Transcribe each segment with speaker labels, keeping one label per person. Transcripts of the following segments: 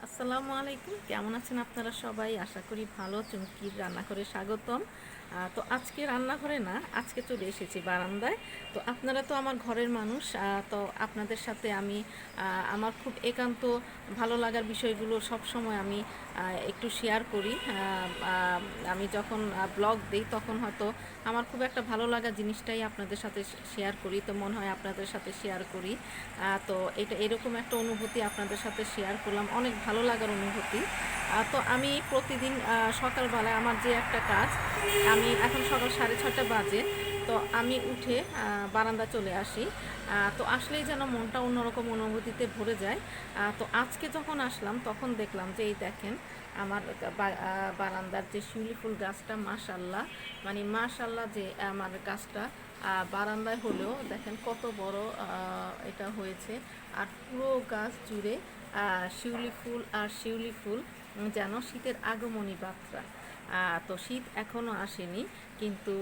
Speaker 1: আসসালামু আলাইকুম। কেমন আছেন আপনারা সবাই? আশা করি ভালো চুমকির রান্নাঘরে স্বাগতম। তো আজকে রান্নাঘরে না, আজকে চলে এসেছি বারান্দায়। তো আপনারা তো আমার ঘরের মানুষ তো আপনাদের সাথে আমি আমার খুব একান্ত ভালো লাগার বিষয়গুলো সব সময় আমি একটু শেয়ার করি। আমি যখন ব্লগ দিই তখন হয়তো আমার খুব একটা ভালো লাগা জিনিসটাই আপনাদের সাথে শেয়ার করি। তো মনে হয় আপনাদের সাথে শেয়ার করি। তো এটা এরকম একটা অনুভূতি আপনাদের সাথে শেয়ার করলাম। অনেক ভালো লাগার অনুভূতি। তো আমি প্রতিদিন সকালবেলায় আমার যে একটা কাজ, আমি এখন সকাল সাড়ে ছটা বাজে, তো আমি উঠে বারান্দা চলে আসি। তো আসলেই যেন মনটা অন্যরকম অনুভূতিতে ভরে যায়। তো আজকে যখন আসলাম, তখন দেখলাম যে, এই দেখেন, আমার বারান্দার যে শিউলি ফুল গাছটা মাশাল্লাহ মানে মাশাল্লাহ যে আমার গাছটা বারান্দায় হলেও দেখেন কত বড় এটা হয়েছে। আর পুরো গাছ জুড়ে শিউলি ফুল আর শিউলি ফুল যেন শীতের আগমনী বার্তা। তো শীত এখনও আসেনি, কিন্তু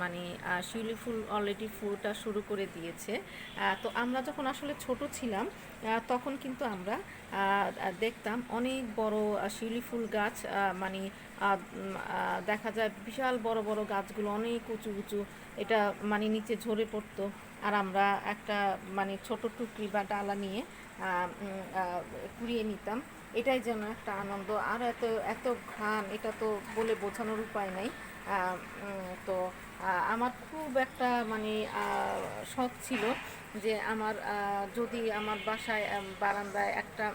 Speaker 1: মানে শিউলি ফুল অলরেডি ফুলটা শুরু করে দিয়েছে। তো আমরা যখন আসলে ছোট ছিলাম তখন কিন্তু আমরা দেখতাম অনেক বড় শিউলি ফুল গাছ মানে দেখা যায় বিশাল বড় বড় গাছগুলো অনেক উঁচু উঁচু, এটা মানে নিচে ঝরে পড়তো। আমরা একটা মানে ছোট টুকরি বা ডালা নিয়ে কুড়িয়ে নিতাম। এটাই যেন একটা আনন্দ। আর এত এত ঘ্রাণ, এটা তো বলে বোঝানোর উপায় নাই। তো আমার খুব একটা মানে শখ ছিল যে আমার যদি আমার বাসায় বারান্দায় একটা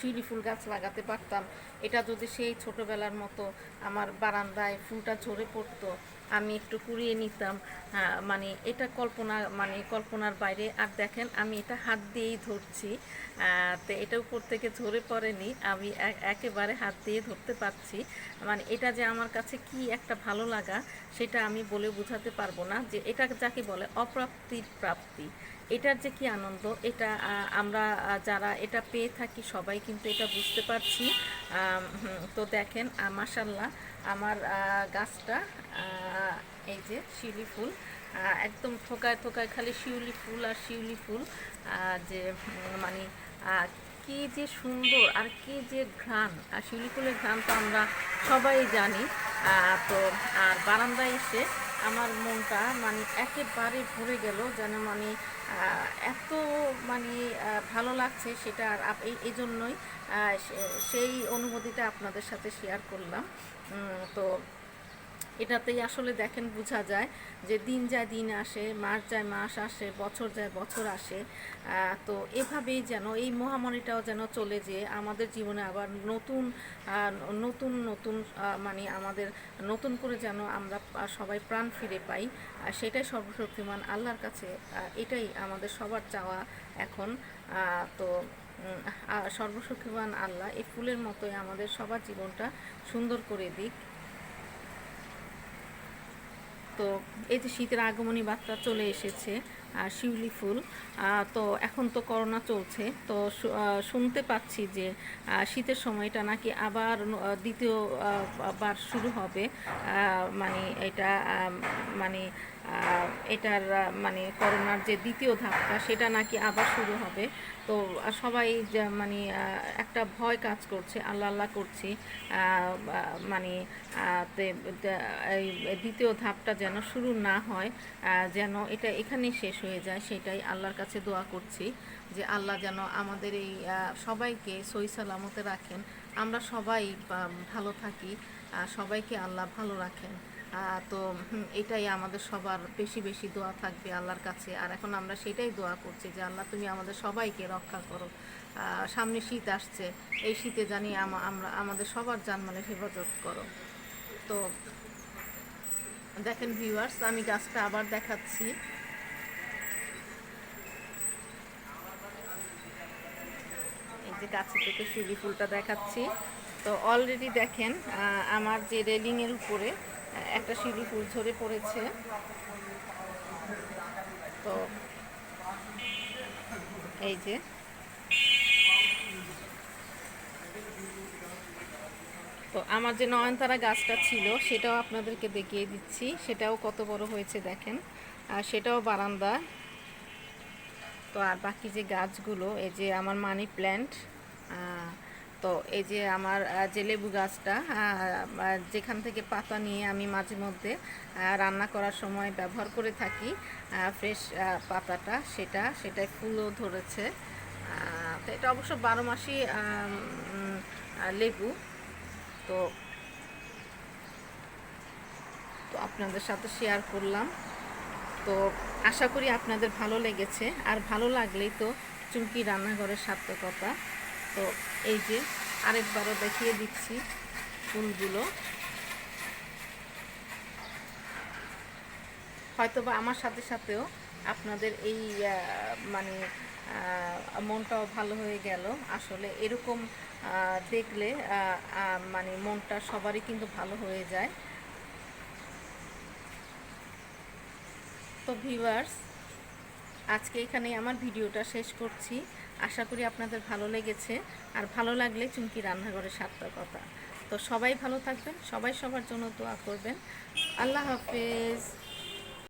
Speaker 1: শিউলি ফুল গাছ লাগাতে পারতাম। এটা যদি সেই ছোটবেলার মতো আমার বারান্দায় ফুলটা ঝরে পড়তো আমি একটু কুড়িয়ে নিতাম। আহ, মানে এটা কল্পনা মানে কল্পনার বাইরে। আর দেখেন আমি এটা হাত দিয়েই ধরছি। তো এটা উপর থেকে ঝরে পড়েনি। আমি একেবারে হাত দিয়ে ধরতে পারছি। মানে এটা যে আমার কাছে কি একটা ভালো লাগা সেটা আমি বলে বোঝাতে পারব না যে এটা যাকে বলে অপ্রাপ্তির প্রাপ্তি। এটার যে কি আনন্দ, এটা আমরা যারা এটা পেয়ে থাকি সবাই কিন্তু এটা বুঝতে পারছি। তো দেখেন মাসাল্লাহ আমার গাছটা এই যে শিউলি ফুল একদম থোকায় থোকায় খালি শিউলি ফুল আর শিউলি ফুল যে মানে কি যে সুন্দর আর কি যে ঘ্রাণ। আর শিউলি ফুলের ঘ্রাণ তো আমরা সবাই জানি তো, আর বারান্দায় এসে আমার মনটা মানে একেবারে ভরে গেল যেন মানে এত মানে ভালো লাগছে সেটা আর এই জন্যই সেই অনুভূতিটা আপনাদের সাথে শেয়ার করলাম। তো এটাতেই আসলে দেখেন বোঝা যায় যে দিন যায় দিন আসে, মাস যায় মাস আসে, বছর যায় বছর আসে। তো এভাবেই যেন, এই মহামারীটাও যেন চলে যেয়ে আমাদের জীবনে আবার নতুন নতুন নতুন মানে আমাদের নতুন করে যেন আমরা সবাই প্রাণ ফিরে পাই। সেটাই সর্বশক্তিমান আল্লাহর কাছে এটাই আমাদের সবার চাওয়া এখন। তো সর্বশক্তিমান আল্লাহ এই ফুলের মতোই আমাদের সবার জীবনটা সুন্দর করে দিক। তো এই যে শীতের আগমনী বার্তা চলে এসেছে আর শিউলি ফুল তো এখন তো করোনা চলছে, তো শুনতে পাচ্ছি যে শীতের সময়টা নাকি আবার দ্বিতীয়বার দ্বিতীয় বার শুরু হবে মানে এটা মানে এটার মানে করোনার যে দ্বিতীয় ধাপটা, সেটা নাকি আবার শুরু হবে। তো সবাই মানে একটা ভয় কাজ করছে, আল্লাহ আল্লাহ করছি মানে দ্বিতীয় ধাপটা যেন শুরু না হয় যেন এটা এখানেই শেষ হয়ে যায়, সেটাই আল্লাহর কাছে দোয়া করছি, যে আল্লাহ যেন আমাদের এই সবাইকে সই সালামতে রাখেন। আমরা সবাই ভালো থাকি সবাইকে আল্লাহ ভালো রাখেন। তো এটাই আমাদের সবার বেশি বেশি দোয়া থাকবে আল্লাহর কাছে। আর এখন আমরা সেটাই দোয়া করছি যে, আল্লাহ, তুমি আমাদের সবাইকে রক্ষা করো। সামনে শীত আসছে, এই শীতে জানি আমা- আমরা, আমাদের সবার জানমালের হেফাজত করো। তো, দেখেন ভিউয়ার্স আমি গাছটা আবার দেখাচ্ছি। এই যে গাছের থেকে শিউলি ফুলটা দেখাচ্ছি। তো অলরেডি দেখেন আমার যে রেলিংয়ের উপরে একটা শিউলি ফুল ঝরে পড়েছে। তো এই যে। তো আমার যে নয়নতারা গাছটা ছিল, সেটাও আপনাদেরকে দেখিয়ে দিচ্ছি। সেটাও কত বড় হয়েছে দেখেন। আর সেটাও বারান্দা। তো আর বাকি যে গাছগুলো, এই যে আমার মানি প্ল্যান্ট তো এই যে আমার যে লেবু গাছটা যেখান থেকে পাতা নিয়ে আমি মাঝে মধ্যে রান্না করার সময় ব্যবহার করে থাকি ফ্রেশ পাতাটা, সেটা সেটাই ফুলও ধরেছে। তো এটা অবশ্য বারো মাসই লেবু। তো তো আপনাদের সাথে শেয়ার করলাম। তো আশা করি আপনাদের ভালো লেগেছে। আর ভালো লাগলেই তো চুমকি রান্নাঘরের সার্থকতা। তো এই যে আরেকবারও দেখিয়ে দিচ্ছি ফুলগুলো। হয়তোবা আমার সাথে সাথেও আপনাদের এই মানে মনটাও ভালো হয়ে গেল। আসলে এরকম দেখলে মানে মনটা সবারই কিন্তু ভালো হয়ে যায়। তো ভিউয়ার্স আজকে এখানেই আমার ভিডিওটা শেষ করছি। আশা করি আপনাদের ভালো লেগেছে। আর ভালো লাগলে চুমকি রান্নাঘরের সার্থকতা তো সবাই ভালো থাকবেন, সবাই সবার জন্য দোয়া করবেন। আল্লাহ হাফেজ।